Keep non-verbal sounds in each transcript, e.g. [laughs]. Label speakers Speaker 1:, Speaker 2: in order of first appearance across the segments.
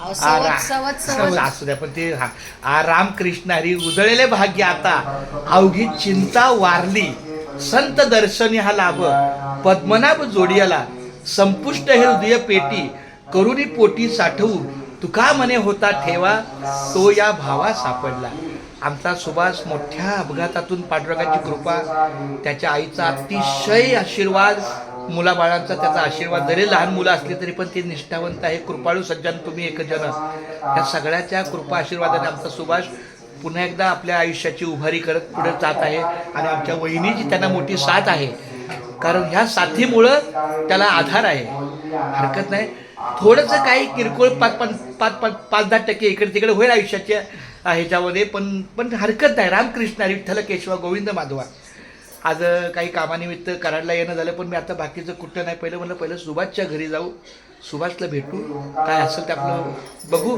Speaker 1: अहो,
Speaker 2: आ,
Speaker 1: सवत
Speaker 2: रा-
Speaker 1: सवत
Speaker 2: सवत [laughs]
Speaker 1: सवत.
Speaker 2: असू द्या पण ते हा. आ रामकृष्ण हरी उजळलेले भाग्य आता. अवघी चिंता वारली. संत दर्शनी हा लाभ. पद्मनाभ जोडियाला संपुष्ट हे हृदय पेटी. करुणी पोटी साठवू तुका मने होता ठेवा तो या भावा सापडला. आमचा सुभाष मोठ्या अपघातातून पांडुरंगाची कृपा त्याच्या आईचा अतिशय आशीर्वाद मुलाबाळांचा त्याचा आशीर्वाद. जरी लहान मुलं असली तरी पण ते निष्ठावंत आहे कृपाळू सज्जन तुम्ही एक या सगळ्याच्या कृपा आशीर्वादाने आमचा सुभाष पुन्हा एकदा आपल्या आयुष्याची उभारी करत पुढे जात आहे आणि आमच्या वहिनीची त्यांना मोठी साथ आहे. कारण ह्या साथीमुळं त्याला आधार आहे. हरकत नाही. थोडंसं काही किरकोळ पाच पाच पाच पाच पाच दहा टक्के इकडे तिकडे होईल आयुष्याच्या ह्याच्यामध्ये पण पण हरकत नाही. रामकृष्ण विठ्ठल केशवा गोविंद माधवा. आज काही कामानिमित्त कराडला येणं झालं पण मी आता बाकीचं कुठं नाही. पहिलं म्हणलं पहिलं सुभाषच्या घरी जाऊ. सुभाषला भेटू. काय असेल ते आपलं बघू.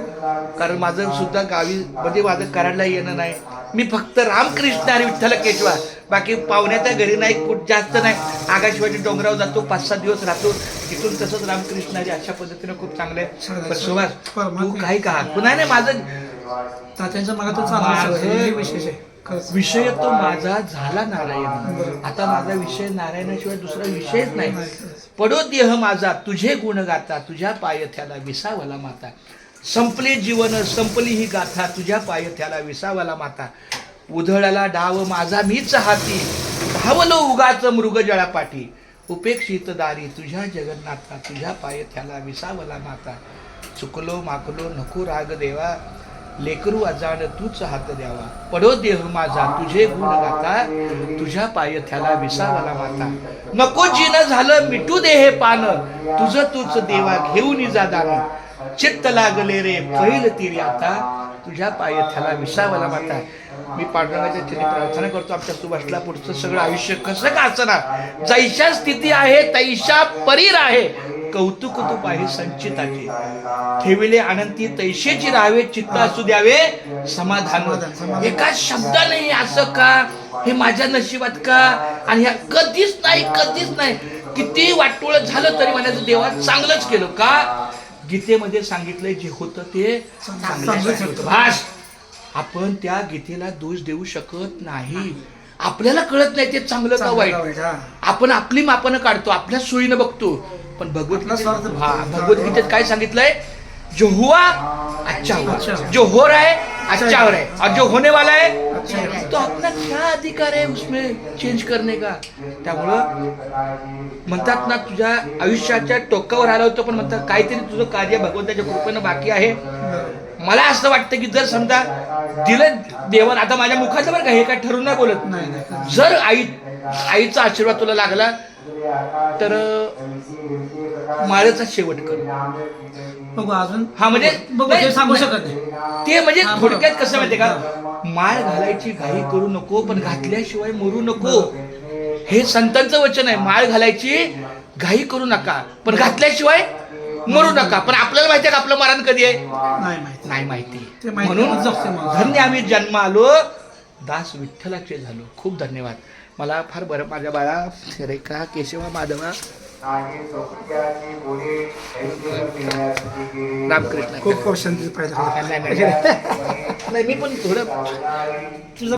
Speaker 2: कारण माझं सुद्धा गावी म्हणजे माझं कराडला येणं नाही. मी फक्त रामकृष्ण आणि विठ्ठल केशवा. बाकी पाहुण्याच्या घरी नाही कुठ जास्त नाही. आकाशवाणी डोंगरावर जातो पाच सात दिवस राहतो. तिथून तसंच रामकृष्ण अशा पद्धतीनं खूप चांगलं आहे. सुभाष तू काही का नाही माझं
Speaker 3: तात्यांच्या मागे तो. हे विशेष आहे. खरंच.
Speaker 2: विषय तो माझा झाला नारायण. आता माझा विषय नारायणाशिवाय दुसरा विषयच नाही. पडो देह माझा तुझे गुण गाता तुझ्या पायथ्याला विसावला माता. संपले जीवन संपली ही गाथा तुझ्या पायथ्याला विसावला माता. उधळला डाव माझा मीच हाती. धावलो उगाच मृग जळापाठी उपेक्षित दारी तुझ्या जगन्नाथा तुझ्या पायथ्याला विसावला माता. चुकलो माकलो नको राग देवा. लेकरू अजाण तूच हात द्यावा. पडो देह माझा तुझे गुण गाता तुझ्या पायथ्याला विसावाला माता. नको जिन झालं मिटू दे हे पान तुझं तूच देवा घेऊन जा दान चित्त लागले रे पहिल तिरी आता तुझ्या पायथ्याला विसावाला माता. मी पांडुरंगाच्या चरणी प्रार्थना करतो आमच्या सुभाषला पुढचं सगळं आयुष्य कसं का असणार जैशा स्थिती आहे तैशा परीर आहे. कौतुक तू पाहि संचिताचे ठेविले अनंती तैशेची राहावे चित्त असू द्यावे समाधान. एका शब्दाने असं का? हे माझ्या नशिबात का? आणि ह्या कधीच नाही कधीच नाही. किती वाटोळ झालं तरी म्हणायचं देवा चांगलंच केलं का? गीतेमध्ये सांगितलंय जे होतं ते भास आपण त्या गीतेला दोष देऊ शकत नाही. आपल्याला कळत नाही ते चांगलं का वाईट. आपण आपली मापनं काढतो आपल्या सोयीनं बघतो. पण
Speaker 3: आपला
Speaker 2: भगवद्गीतेत काय सांगितलंय? जो हुआ अच्छा हुआ. जो हो रहा है अच्छा हो रहा है और जो होने वाला है। तो अपना क्या अधिकार है उसमें चेंज करने का? त्यामुळं म्हणतात ना तुझ्या आयुष्याच्या टोकावर आलं होतं पण म्हणतात काहीतरी तुझं कार्य भगवंताच्या कृपेनं बाकी आहे. मला असं वाटतं की जर समजा दिलं देवान आता माझ्या मुखाचं बरं का हे काय ठरून नाही बोलत. जर आई आईचा आशीर्वाद तुला लागला तर माळेचा शेवट कर.
Speaker 3: बघू अजून.
Speaker 2: हा म्हणजे
Speaker 3: बघू ते सांगू शकत नाही.
Speaker 2: ते म्हणजे थोडक्यात. कसं माहितीये का? माळ घालायची घाई करू नको पण घातल्याशिवाय मरू नको. हे संतांचं वचन आहे. माळ घालायची घाई करू नका पण घातल्याशिवाय मरू नका. पण आपल्याला माहितीये का आपलं मरण कधी आहे?
Speaker 3: नाही माहिती.
Speaker 2: माहिती.
Speaker 3: माहिती
Speaker 2: म्हणून. धन्य आम्ही जन्म आलो दास विठ्ठलाचे झालो. खूप धन्यवाद. मला फार बरं माझ्या बाळा रेखा केशवा माधवा रामकृष्ण.
Speaker 3: खूप क्वेश्चन. [laughs]
Speaker 2: नाही मी पण थोडं तुझं